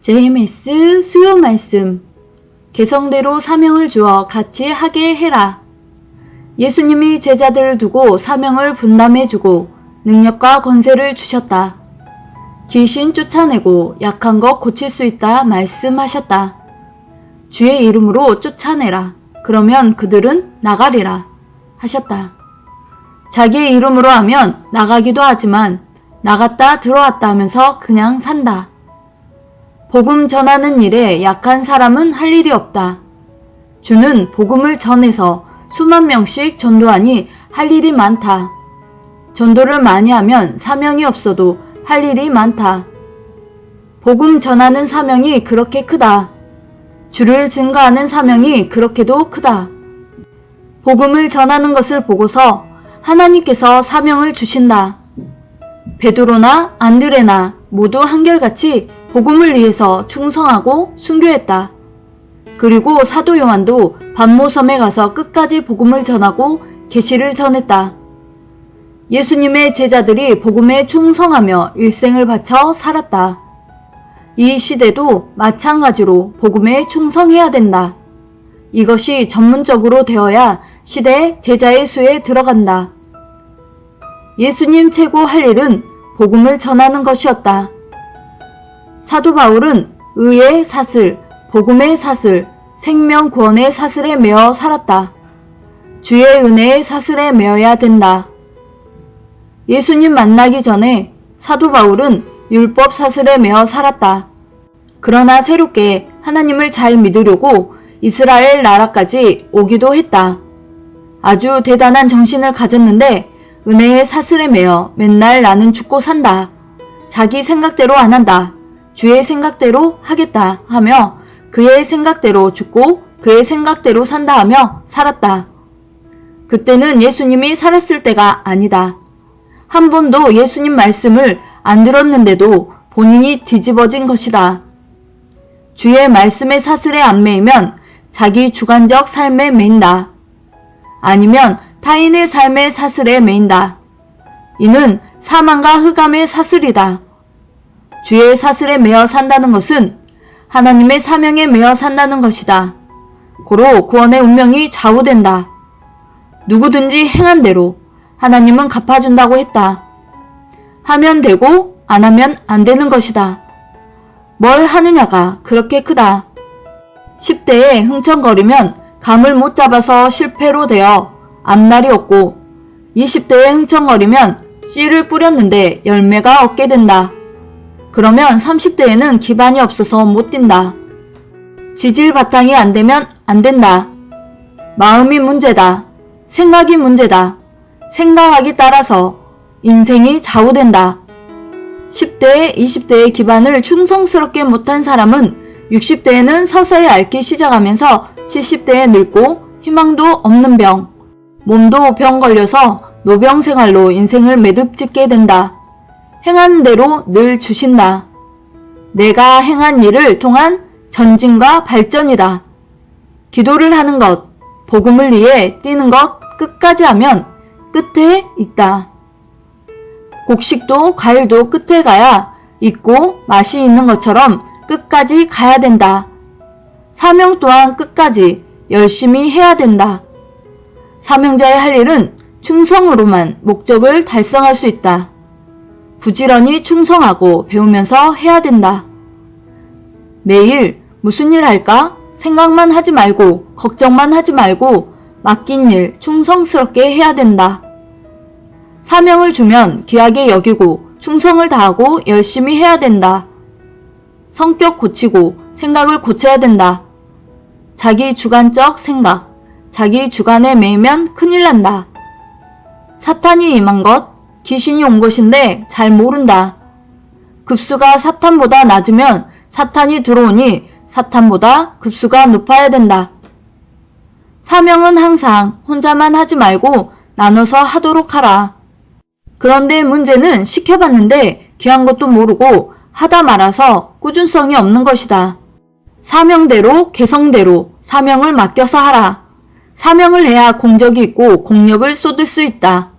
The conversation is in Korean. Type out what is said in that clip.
JMS 수요 말씀. 개성대로 사명을 주어 같이 하게 해라. 예수님이 제자들을 두고 사명을 분담해 주고 능력과 권세를 주셨다. 귀신 쫓아내고 약한 것 고칠 수 있다 말씀하셨다. 주의 이름으로 쫓아내라. 그러면 그들은 나가리라. 하셨다. 자기의 이름으로 하면 나가기도 하지만 나갔다 들어왔다 하면서 그냥 산다. 복음 전하는 일에 약한 사람은 할 일이 없다. 주는 복음을 전해서 수만 명씩 전도하니 할 일이 많다. 전도를 많이 하면 사명이 없어도 할 일이 많다. 복음 전하는 사명이 그렇게 크다. 주를 증거하는 사명이 그렇게도 크다. 복음을 전하는 것을 보고서 하나님께서 사명을 주신다. 베드로나 안드레나 모두 한결같이 복음을 위해서 충성하고 순교했다. 그리고 사도 요한도 반모섬에 가서 끝까지 복음을 전하고 계시를 전했다. 예수님의 제자들이 복음에 충성하며 일생을 바쳐 살았다. 이 시대도 마찬가지로 복음에 충성해야 된다. 이것이 전문적으로 되어야 시대 제자의 수에 들어간다. 예수님 최고 할 일은 복음을 전하는 것이었다. 사도 바울은 의의 사슬, 복음의 사슬, 생명 구원의 사슬에 매어 살았다. 주의 은혜의 사슬에 매어야 된다. 예수님 만나기 전에 사도 바울은 율법 사슬에 매어 살았다. 그러나 새롭게 하나님을 잘 믿으려고 이스라엘 나라까지 오기도 했다. 아주 대단한 정신을 가졌는데 은혜의 사슬에 매어 맨날 나는 죽고 산다. 자기 생각대로 안 한다. 주의 생각대로 하겠다 하며 그의 생각대로 죽고 그의 생각대로 산다 하며 살았다. 그때는 예수님이 살았을 때가 아니다. 한 번도 예수님 말씀을 안 들었는데도 본인이 뒤집어진 것이다. 주의 말씀의 사슬에 안 매이면 자기 주관적 삶에 매인다. 아니면 타인의 삶의 사슬에 매인다. 이는 사망과 흑암의 사슬이다. 주의 사슬에 매어 산다는 것은 하나님의 사명에 매어 산다는 것이다. 고로 구원의 운명이 좌우된다. 누구든지 행한 대로 하나님은 갚아준다고 했다. 하면 되고 안 하면 안 되는 것이다. 뭘 하느냐가 그렇게 크다. 10대에 흥청거리면 감을 못 잡아서 실패로 되어 앞날이 없고 20대에 흥청거리면 씨를 뿌렸는데 열매가 없게 된다. 그러면 30대에는 기반이 없어서 못 뛴다. 지질 바탕이 안 되면 안 된다. 마음이 문제다. 생각이 문제다. 생각하기 따라서 인생이 좌우된다. 10대, 20대의 기반을 충성스럽게 못한 사람은 60대에는 서서히 앓기 시작하면서 70대에 늙고 희망도 없는 병, 몸도 병 걸려서 노병 생활로 인생을 매듭짓게 된다. 행한 대로 늘 주신다. 내가 행한 일을 통한 전진과 발전이다. 기도를 하는 것, 복음을 위해 뛰는 것 끝까지 하면 끝에 있다. 곡식도 과일도 끝에 가야 있고 맛이 있는 것처럼 끝까지 가야 된다. 사명 또한 끝까지 열심히 해야 된다. 사명자의 할 일은 충성으로만 목적을 달성할 수 있다. 부지런히 충성하고 배우면서 해야 된다. 매일 무슨 일 할까? 생각만 하지 말고, 걱정만 하지 말고, 맡긴 일 충성스럽게 해야 된다. 사명을 주면 귀하게 여기고, 충성을 다하고 열심히 해야 된다. 성격 고치고, 생각을 고쳐야 된다. 자기 주관적 생각, 자기 주관에 매이면 큰일 난다. 사탄이 임한 것, 귀신이 온 것인데 잘 모른다. 급수가 사탄보다 낮으면 사탄이 들어오니 사탄보다 급수가 높아야 된다. 사명은 항상 혼자만 하지 말고 나눠서 하도록 하라. 그런데 문제는 시켜봤는데 귀한 것도 모르고 하다 말아서 꾸준성이 없는 것이다. 사명대로 개성대로 사명을 맡겨서 하라. 사명을 해야 공적이 있고 공력을 쏟을 수 있다.